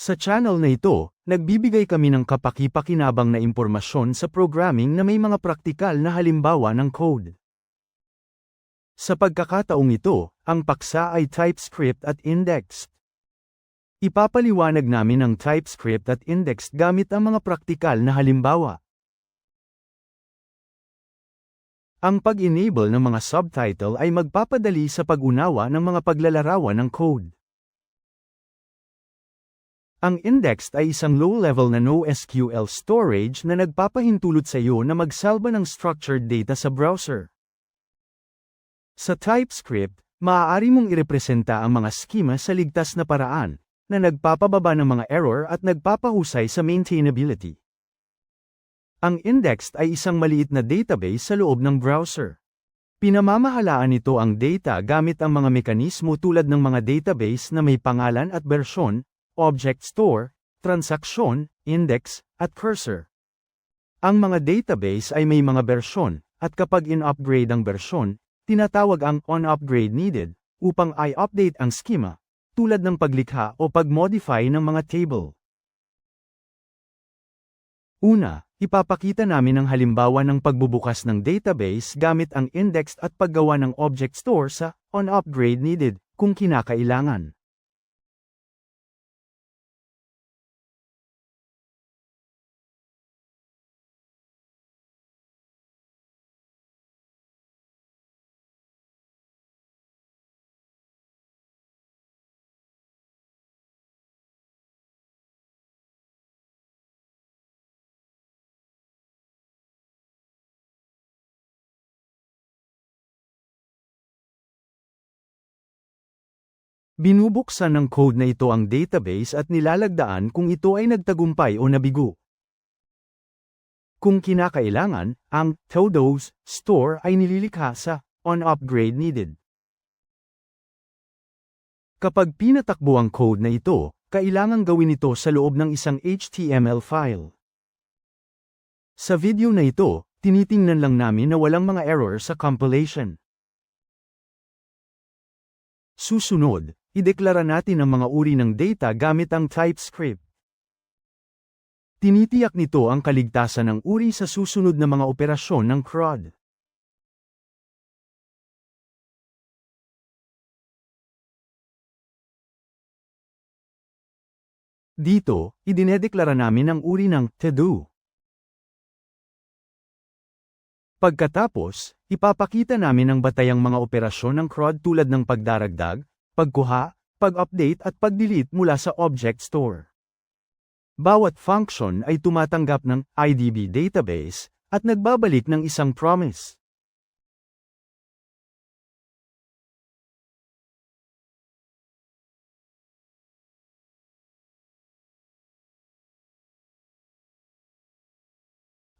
Sa channel na ito, nagbibigay kami ng kapaki-pakinabang na impormasyon sa programming na may mga praktikal na halimbawa ng code. Sa pagkakataong ito, ang paksa ay TypeScript at indexed. Ipapaliwanag namin ang TypeScript at indexed gamit ang mga praktikal na halimbawa. Ang pag-enable ng mga subtitle ay magpapadali sa pag-unawa ng mga paglalarawan ng code. Ang indexed ay isang low-level na NoSQL storage na nagpapahintulot sa iyo na magsalba ng structured data sa browser. Sa TypeScript, maaari mong irepresenta ang mga schema sa ligtas na paraan, na nagpapababa ng mga error at nagpapahusay sa maintainability. Ang indexed ay isang maliit na database sa loob ng browser. Pinamamahalaan nito ang data gamit ang mga mekanismo tulad ng mga database na may pangalan at bersyon, object store, transaksyon, index, at cursor. Ang mga database ay may mga bersyon, at kapag in-upgrade ang bersyon, tinatawag ang on-upgrade needed, upang i-update ang schema, tulad ng paglikha o pag-modify ng mga table. Una, ipapakita namin ang halimbawa ng pagbubukas ng database gamit ang indexed at paggawa ng object store sa on-upgrade needed, kung kinakailangan. Binubuksan ng code na ito ang database at nilalagdaan kung ito ay nagtagumpay o nabigo. Kung kinakailangan, ang Todos store ay nililikha sa on upgrade needed. Kapag pinatakbo ang code na ito, kailangang gawin ito sa loob ng isang HTML file. Sa video na ito, tinitingnan lang namin na walang mga error sa compilation. Susunod, ideklara natin ang mga uri ng data gamit ang TypeScript. Tinitiyak nito ang kaligtasan ng uri sa susunod na mga operasyon ng CRUD. Dito, idinedeklara namin ang uri ng to-do. Pagkatapos, ipapakita namin ang batayang mga operasyon ng CRUD tulad ng pagdaragdag, pagkuha, pag-update at pag-delete mula sa object store. Bawat function ay tumatanggap ng IDB database at nagbabalik ng isang promise.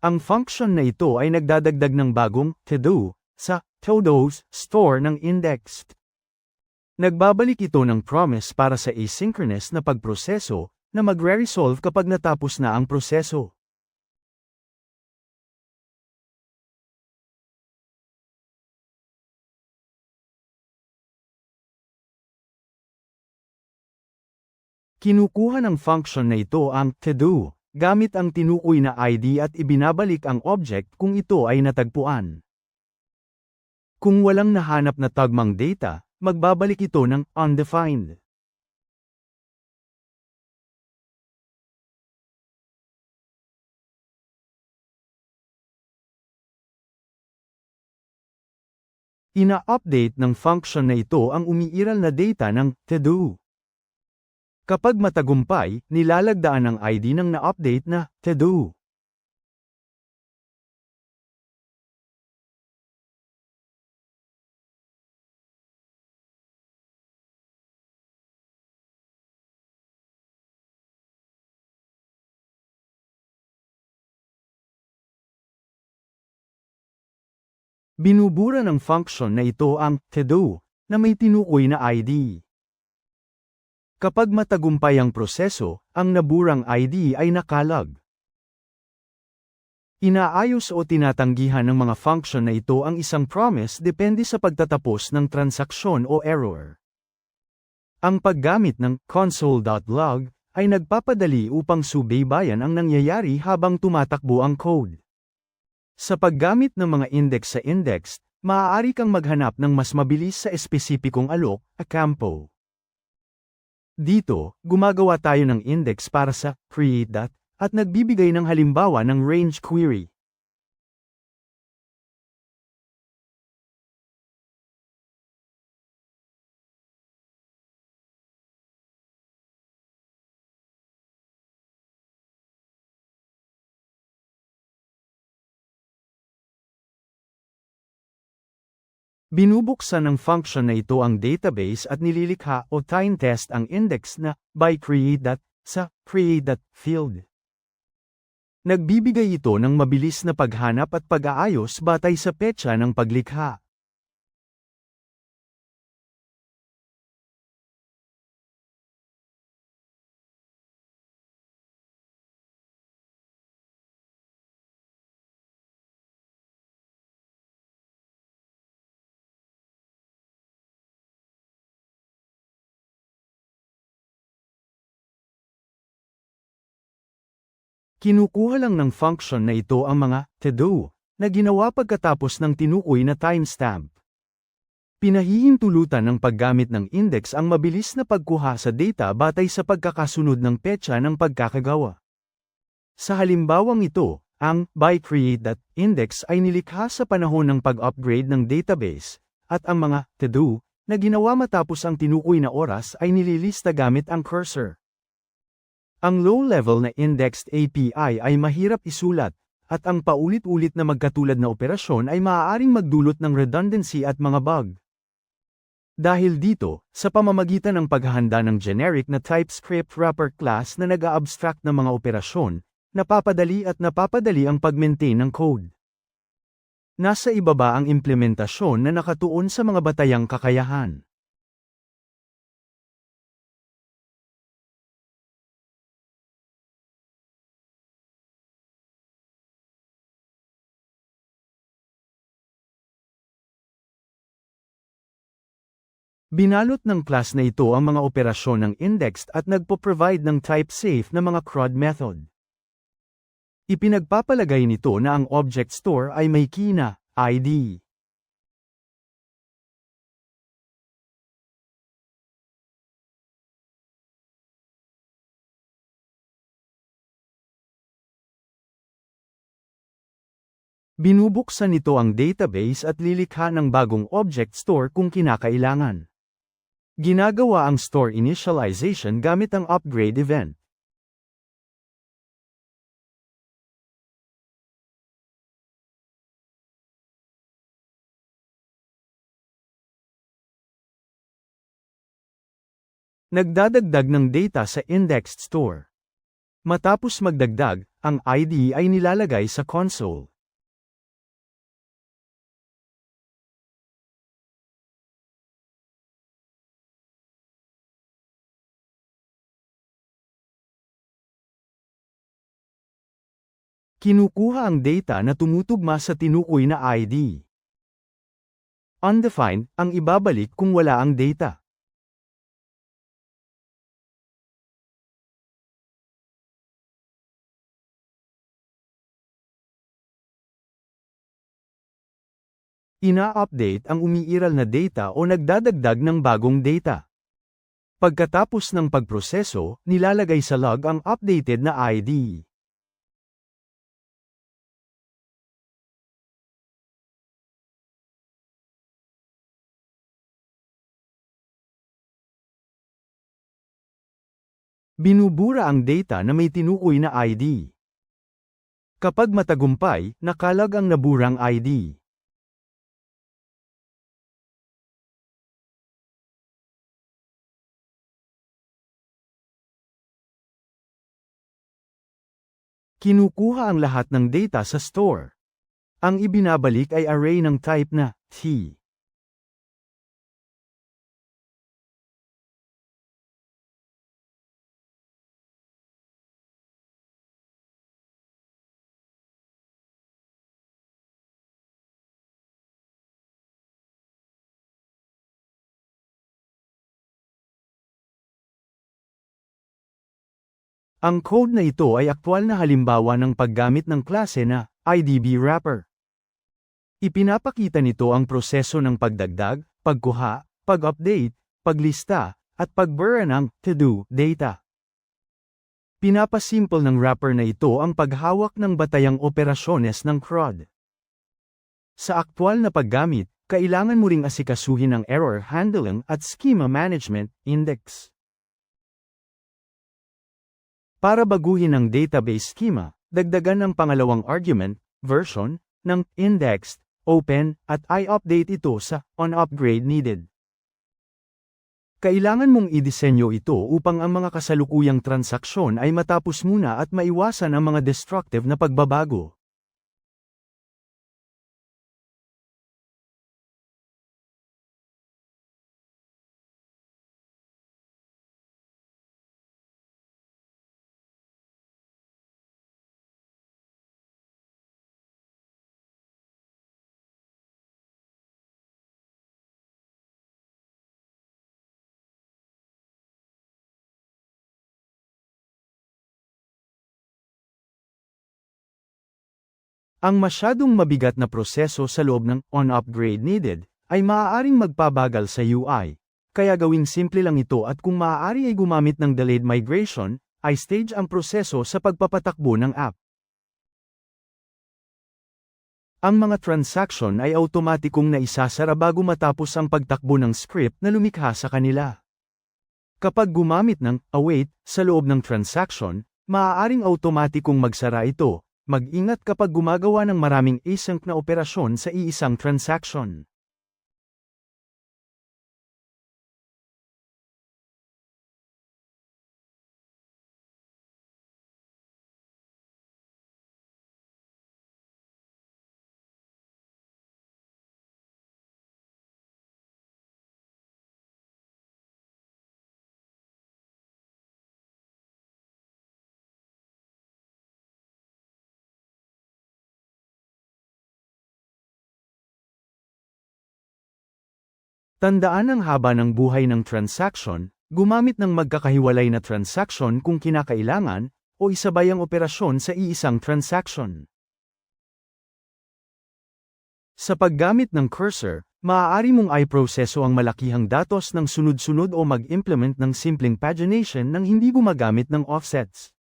Ang function na ito ay nagdadagdag ng bagong to-do sa Todos store ng indexed. Nagbabalik ito ng promise para sa asynchronous na pagproseso na magre-resolve kapag natapos na ang proseso. Kinukuha ng function na ito ang to-do gamit ang tinukoy na ID at ibinabalik ang object kung ito ay natagpuan. Kung walang nahanap na tagmang data, magbabalik ito ng undefined. Ina-update ng function na ito ang umiiral na data ng to-do. Kapag matagumpay, nilalagdaan ang ID ng na-update na to-do. Binubura ng function na ito ang to-do na may tinukoy na ID. Kapag matagumpay ang proseso, ang naburang ID ay nakalag. Inaayos o tinatanggihan ng mga function na ito ang isang promise depende sa pagtatapos ng transaksyon o error. Ang paggamit ng console.log ay nagpapadali upang subaybayan ang nangyayari habang tumatakbo ang code. Sa paggamit ng mga index sa index, maaari kang maghanap ng mas mabilis sa espesipikong alok, a campo. Dito, gumagawa tayo ng index para sa create at nagbibigay ng halimbawa ng range query. Binubuksan ng function na ito ang database at nililikha o time test ang index na by create sa create field. Nagbibigay ito ng mabilis na paghanap at pag-aayos batay sa petsa ng paglikha. Kinukuha lang ng function na ito ang mga to-do na ginawa pagkatapos ng tinukoy na timestamp. Pinahihintulutan ng paggamit ng index ang mabilis na pagkuha sa data batay sa pagkakasunod ng petsa ng pagkakagawa. Sa halimbawang ito, ang by create index ay nilikha sa panahon ng pag-upgrade ng database, at ang mga to-do na ginawa matapos ang tinukoy na oras ay nililista gamit ang cursor. Ang low-level na indexed API ay mahirap isulat, at ang paulit-ulit na magkatulad na operasyon ay maaaring magdulot ng redundancy at mga bug. Dahil dito, sa pamamagitan ng paghahanda ng generic na TypeScript wrapper class na nag-a-abstract ng mga operasyon, napapadali at napapadali ang pag-maintain ng code. Nasa ibaba ang implementasyon na nakatuon sa mga batayang kakayahan. Binalot ng class na ito ang mga operasyon ng indexed at nagpo-provide ng type-safe na mga CRUD method. Ipinagpapalagay nito na ang object store ay may key na ID. Binubuksan nito ang database at lilikha ng bagong object store kung kinakailangan. Ginagawa ang store initialization gamit ang upgrade event. Nagdadagdag ng data sa indexed store. Matapos magdagdag, ang ID ay nilalagay sa console. Kinukuha ang data na tumutugma sa tinukoy na ID. Undefined, ang ibabalik kung wala ang data. Ina-update ang umiiral na data o nagdadagdag ng bagong data. Pagkatapos ng pagproseso, nilalagay sa log ang updated na ID. Binubura ang data na may tinukoy na ID. Kapag matagumpay, nakalag ang naburang ID. Kinukuha ang lahat ng data sa store. Ang ibinabalik ay array ng type na T. Ang code na ito ay aktwal na halimbawa ng paggamit ng klase na IDB wrapper. Ipinapakita nito ang proseso ng pagdagdag, pagkuha, pag-update, paglista, at pagbura ng to-do data. Pinapasimple ng wrapper na ito ang paghawak ng batayang operasyones ng CRUD. Sa aktwal na paggamit, kailangan mo ring asikasuhin ang error handling at schema management index. Para baguhin ang database schema, dagdagan ang pangalawang argument, version, ng indexed, open, at i-update ito sa on upgrade needed. Kailangan mong idisenyo ito upang ang mga kasalukuyang transaksyon ay matapos muna at maiwasan ang mga destructive na pagbabago. Ang masyadong mabigat na proseso sa loob ng on-upgrade needed ay maaaring magpabagal sa UI. Kaya gawing simple lang ito at kung maaari ay gumamit ng delayed migration, ay stage ang proseso sa pagpapatakbo ng app. Ang mga transaction ay automatikong naisasara bago matapos ang pagtakbo ng script na lumikha sa kanila. Kapag gumamit ng await sa loob ng transaction, maaaring automatikong magsara ito, Mag-ingat kapag gumagawa ng maraming async na operasyon sa iisang transaction. Tandaan ang haba ng buhay ng transaction, gumamit ng magkakahiwalay na transaction kung kinakailangan, o isabay ang operasyon sa iisang transaction. Sa paggamit ng cursor, maaari mong i-proseso ang malakihang datos ng sunod-sunod o mag-implement ng simpleng pagination nang hindi gumagamit ng offsets.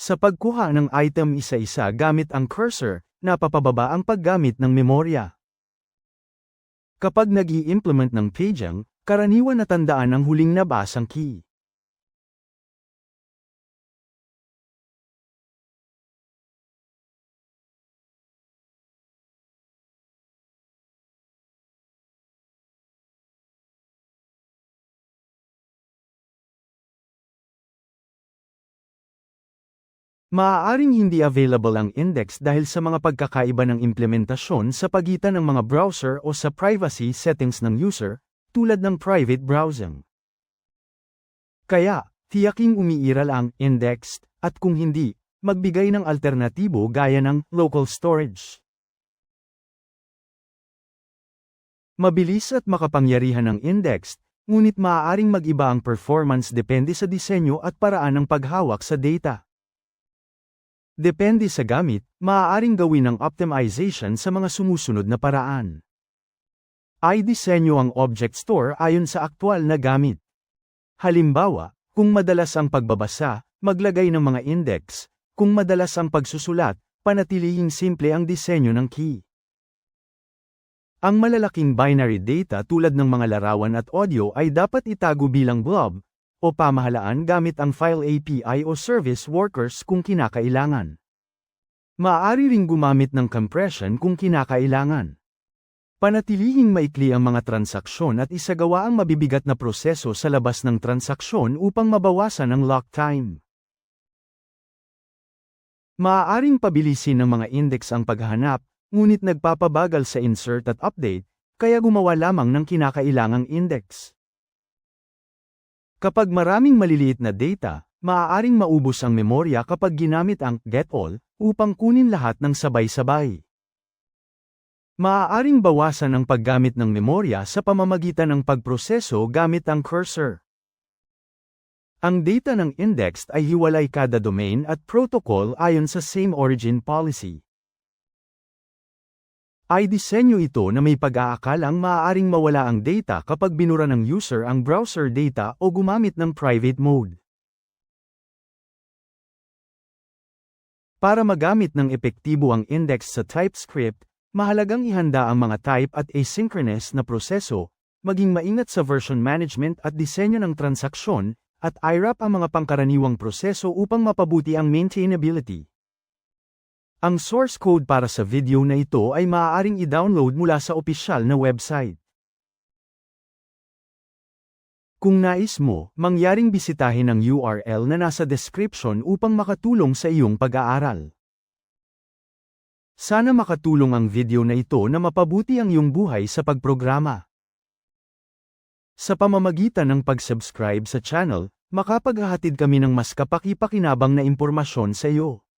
Sa pagkuha ng item isa-isa gamit ang cursor, napapababa ang paggamit ng memorya. Kapag nag implement ng paging, karaniwan na tandaan ang huling nabasang key. Maaaring hindi available ang index dahil sa mga pagkakaiba ng implementasyon sa pagitan ng mga browser o sa privacy settings ng user, tulad ng private browsing. Kaya, tiyaking umiiral ang indexed, at kung hindi, magbigay ng alternatibo gaya ng local storage. Mabilis at makapangyarihan ng indexed, ngunit maaaring mag-iba ang performance depende sa disenyo at paraan ng paghawak sa data. Depende sa gamit, maaaring gawin ang optimization sa mga sumusunod na paraan. Ay disenyo ang object store ayon sa aktwal na gamit. Halimbawa, kung madalas ang pagbabasa, maglagay ng mga index, kung madalas ang pagsusulat, panatilihing simple ang disenyo ng key. Ang malalaking binary data tulad ng mga larawan at audio ay dapat itago bilang blob, o pamahalaan gamit ang File API o Service Workers kung kinakailangan. Maaari ring gumamit ng compression kung kinakailangan. Panatilihing maikli ang mga transaksyon at isagawa ang mabibigat na proseso sa labas ng transaksyon upang mabawasan ang lock time. Maaaring pabilisin ng mga index ang paghahanap, ngunit nagpapabagal sa insert at update, kaya gumawa lamang ng kinakailangang index. Kapag maraming maliliit na data, maaaring maubos ang memorya kapag ginamit ang get all upang kunin lahat ng sabay-sabay. Maaaring bawasan ang paggamit ng memorya sa pamamagitan ng pagproseso gamit ang cursor. Ang data ng indexed ay hiwalay kada domain at protocol ayon sa same origin policy. Ay disenyo ito na may pag-aakalang maaaring mawala ang data kapag binura ng user ang browser data o gumamit ng private mode. Para magamit ng epektibo ang index sa TypeScript, mahalagang ihanda ang mga type at asynchronous na proseso, maging maingat sa version management at disenyo ng transaksyon, at IRAP ang mga pangkaraniwang proseso upang mapabuti ang maintainability. Ang source code para sa video na ito ay maaaring i-download mula sa opisyal na website. Kung nais mo, mangyaring bisitahin ang URL na nasa description upang makatulong sa iyong pag-aaral. Sana makatulong ang video na ito na mapabuti ang iyong buhay sa pagprograma. Sa pamamagitan ng pag-subscribe sa channel, makapaghahatid kami ng mas kapaki-pakinabang na impormasyon sa iyo.